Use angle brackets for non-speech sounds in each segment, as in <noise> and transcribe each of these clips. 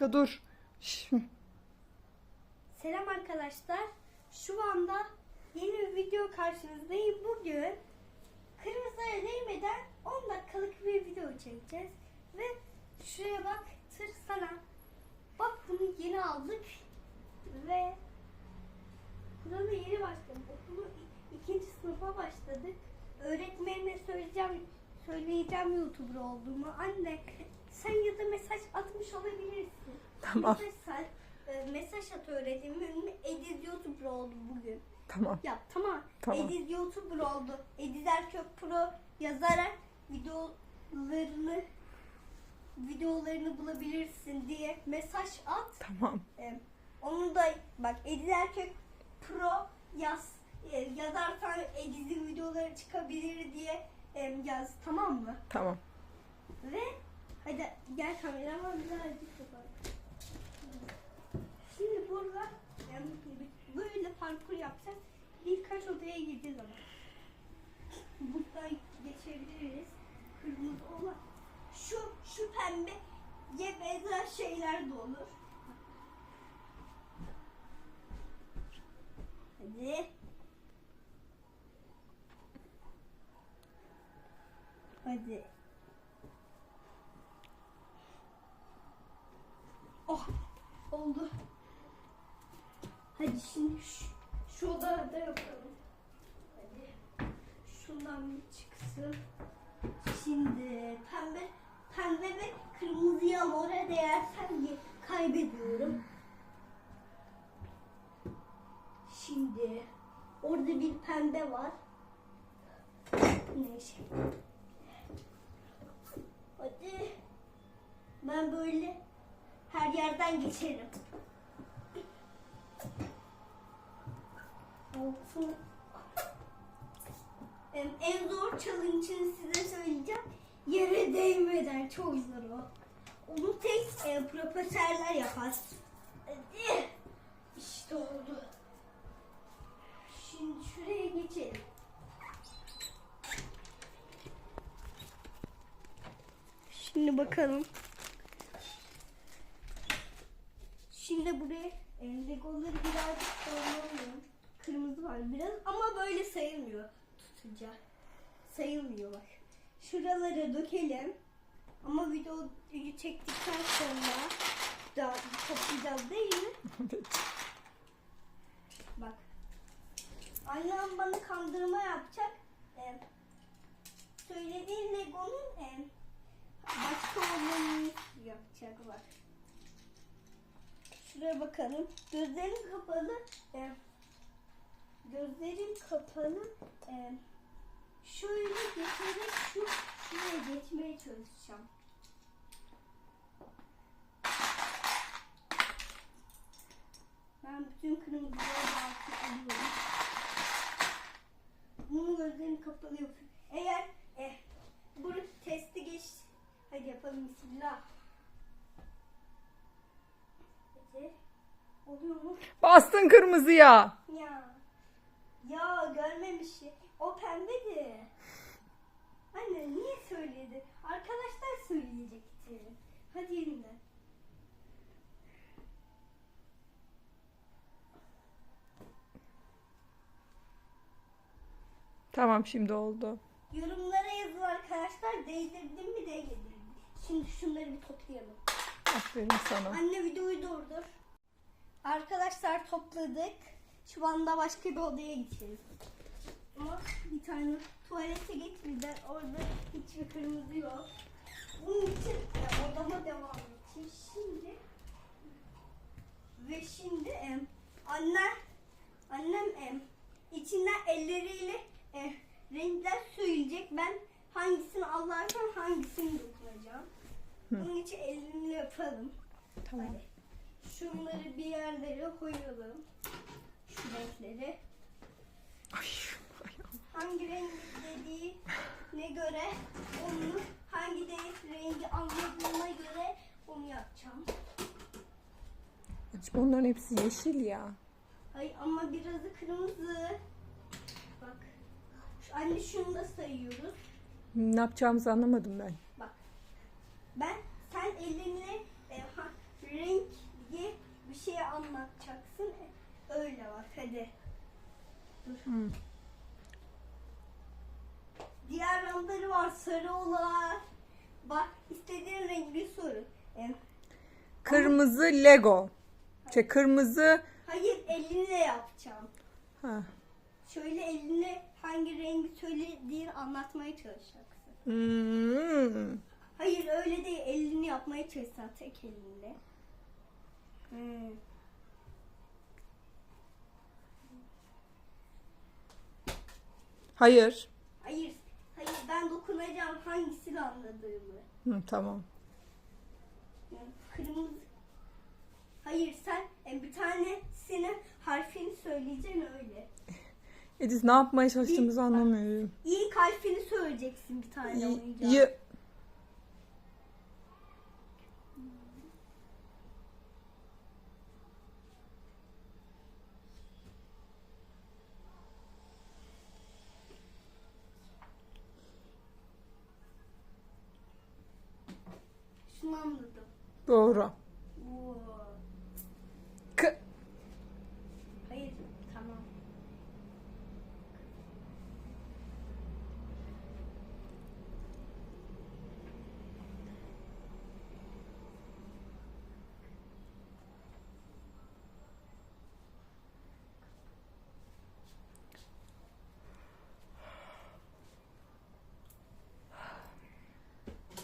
dakika dur. Selam arkadaşlar. Şu anda yeni bir video karşınızdayım. Bugün kırmızıya değmeden 10 dakikalık bir video çekeceğiz. Ve şuraya bak tır sana. Bak bunu yeni aldık. Ve burada yeni başladım. Okulu ikinci sınıfa başladık. Öğretmenime söyleyeceğim söyleyeceğim YouTuber olduğumu. Anne sen ya da mesaj atmış olabilirsin. Tamam. Mesaj, e, mesaj at öğretmenim. Ediz YouTuber oldu bugün. Tamam. Ya tamam. Tamam. Ediz YouTuber oldu. Ediz Erkök Pro yazarak videolarını videolarını bulabilirsin diye mesaj at. Tamam. E, onu da bak Ediz Erkök Pro yaz. E, yazarsan Ediz'in videoları çıkabilir diye e, yaz. Tamam mı? Tamam. Ve hadi gel kameraman birazcık yapalım. Şimdi burada em, böyle parkur yapacağız. Birkaç odaya gireceğiz ama. Buradan geçebiliriz. Kırmızı olan. Şu, şu pembe ye şeyler de olur. Hadi. Hadi. Oh oldu. Hadi şimdi şu, şu odada yapalım. Hadi. Şundan bir çıksın. Şimdi pembe pembe ve kırmızıya mora değersem kaybediyorum. Şimdi orada bir pembe var. Neyse. Hadi. Ben böyle her yerden geçerim. Olsun. En zor challenge'ını size söyleyeceğim. Yere değmeden çok zor o. Onu tek e, profesörler yapar. İşte oldu. Şimdi şuraya geçelim. Şimdi bakalım. Şimdi buraya e, legoları birazcık koymalıyım. Kırmızı var biraz ama böyle sayılmıyor tutunca. Sayılmıyor bak. Şuraları dökelim. Ama videoyu çektikten sonra da toplayacağız değil mi? Evet. <laughs> Bak. Annem bana kandırma yapacak. Ee, söylediğin Lego'nun e, başka olduğunu yapacak bak. Şuraya bakalım. Gözlerim kapalı. E, gözlerim kapalı. E, şöyle geçerek şu şuraya geçmeye çalışacağım. Ben bütün kırmızıları dağıtıp alıyorum. Bunu gözlerini kapalı yapıyorum. Eğer eh, bu testi geç. Hadi yapalım bismillah. Hadi. Oluyor mu? Bastın kırmızıya. Ya. Ya görmemişim. O pembedi. Anne niye söyledi? Arkadaşlar söyleyecekti. Hadi yeniden. Tamam şimdi oldu. Yorumlara yazın arkadaşlar. Değdirdim mi değdirdim? Şimdi şunları bir toplayalım. Aferin sana. Anne videoyu durdur. Arkadaşlar topladık. Şu anda başka bir odaya geçelim. Ama bir tane tuvalete gitmeden orada hiçbir kırmızı yok. Bunun için e, odama devam edeceğim. Şimdi ve şimdi em, annem annem em, içinden elleriyle e, renkler söyleyecek. Ben hangisini allarsam hangisini dokunacağım. Bunun için elimle yapalım. Tamam. Hadi. Şunları bir yerlere koyalım. Şu renkleri. Ay. Hangi renk dediğine göre onu hangi de rengi anladığına göre onu yapacağım. Onların hepsi yeşil ya. Ay ama birazı kırmızı. Bak. Anne şunu da sayıyoruz. Ne yapacağımızı anlamadım ben. Bak. Ben sen elinle e, ha, renk hadi. Hı. Diğer randları var sarı olan. Bak istediğin rengi sorun. Em, Kırmızı Lego. Şey kırmızı Hayır elinle yapacağım. ha. Şöyle eline hangi rengi söylediğini anlatmaya çalışacaksın. Hmm. Hayır öyle değil elini yapmaya çalışsan tek elinle. Hmm. Hayır. Hayır, hayır ben dokunacağım hangisini anladığımı. Hı, tamam. Kırmızı. Hayır sen e, bir tanesinin harfini söyleyeceksin öyle. Ediz ne yapmaya çalıştığımızı anlamıyorum. İlk harfini söyleyeceksin bir tane y, Şunu anladım. Doğru. K, Hayır tamam.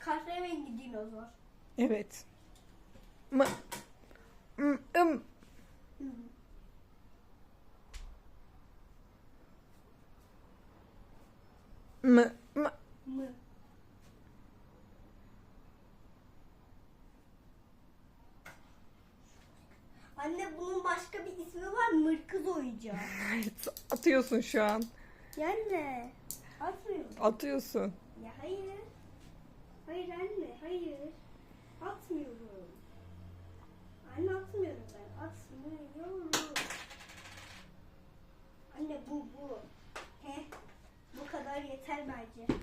Kahverengi dinozor. evet. M, m, Mı. Anne bunun başka bir ismi var mı? Mırkız oyuncağı. Atıyorsun şu an. Yani atmıyorum. Atıyorsun. Ya hayır. Hayır anne hayır. Atmıyorum. Anne atmıyorum ben. Atmıyorum. Anne bu bu. He. Bu kadar yeter bence.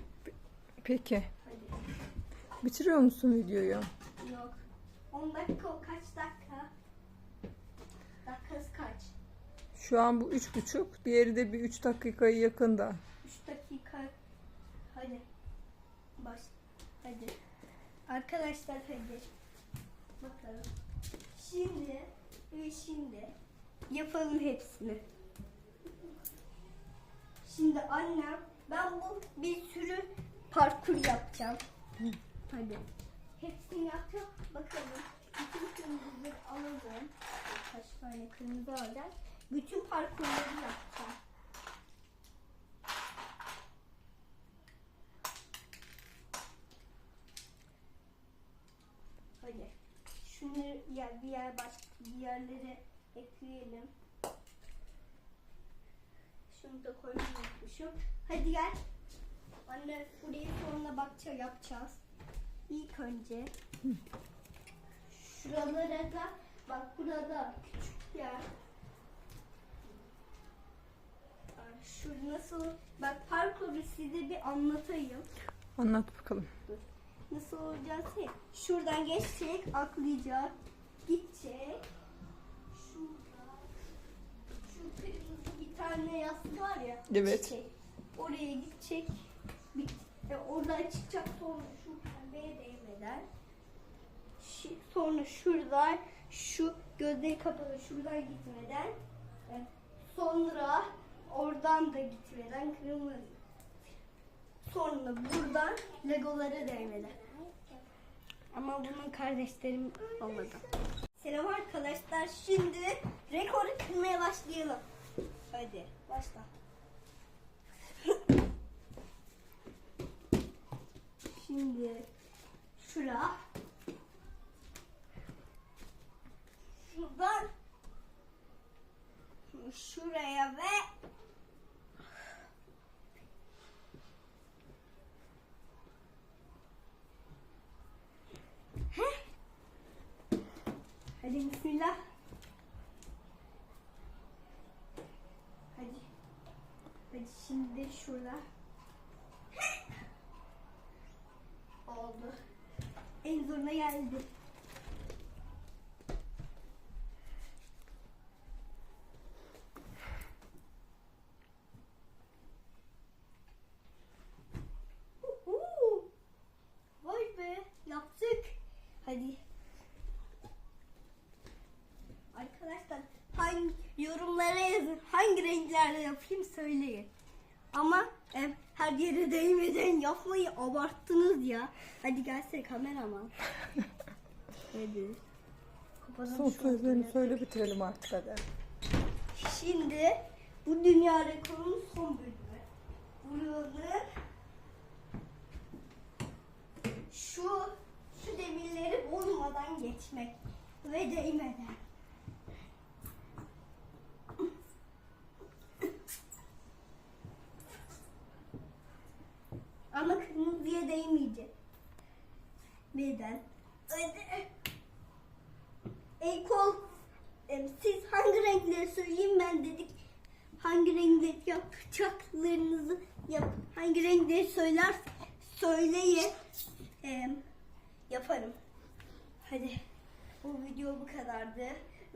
Peki. Hadi. Bitiriyor musun videoyu? Yok. 10 dakika o kaç dakika? Dakikası kaç? Şu an bu üç buçuk. Diğeri de bir üç dakikaya yakında. 3 dakika. Hadi. Baş. Hadi. Arkadaşlar hadi. Bakalım. Şimdi ve şimdi yapalım hepsini. Şimdi annem ben bu bir sürü parkur yapacağım. Hadi. Hepsini yapacağım. Bakalım. Bütün kırmızıları alalım. Kaç tane kırmızı alacağız. Bütün parkurları yapacağım. Hadi. Şunları bir yer başka bir yerlere ekleyelim. Şunu da koymayı unutmuşum. Hadi gel. Anne burayı sonra bakça yapacağız. İlk önce şuralara da bak burada küçük yer. Şu nasıl bak parkuru size bir anlatayım. Anlat bakalım. Nasıl olacak ki? Şuradan geçecek, atlayacak, gidecek. Tane yastık var ya. Evet. çiçek. Oraya gidecek. Bir, e, oradan çıkacak sonra şu pembeye değmeden. Sonra şuradan şu gözleri kapalı şuradan gitmeden. e, sonra oradan da gitmeden kırmızı. Sonra buradan legolara değmeden. Ama bunun kardeşlerim olmadı. Selam arkadaşlar. Şimdi rekoru kırmaya başlayalım. Hadi başla. <laughs> Şimdi şura. Şuradan şuraya ve Heh. Hadi bismillah. şurada. Oldu. En zoruna geldim. Hadi. Arkadaşlar hangi yorumlara yazın. Hangi renklerde yapayım söyleyin. Ama e, her yere değmeden yapmayı abarttınız ya. Hadi gelsene kameraman. <laughs> Hadi. Son sözlerini söyle bitirelim artık hadi. Şimdi bu dünya rekorunun son bölümü. Buranın şu şu demirleri bozmadan geçmek ve değmeden. Ama kırmızıya değmeyecek. Hadi. Ey kol siz hangi renkleri söyleyeyim ben dedik. Hangi renkleri yapacaklarınızı yap. Hangi renkleri söyler söyleyin. E, yaparım. Hadi. Bu video bu kadardı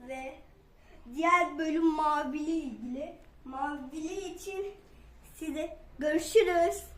ve diğer bölüm mavili ilgili. Mavili için size görüşürüz.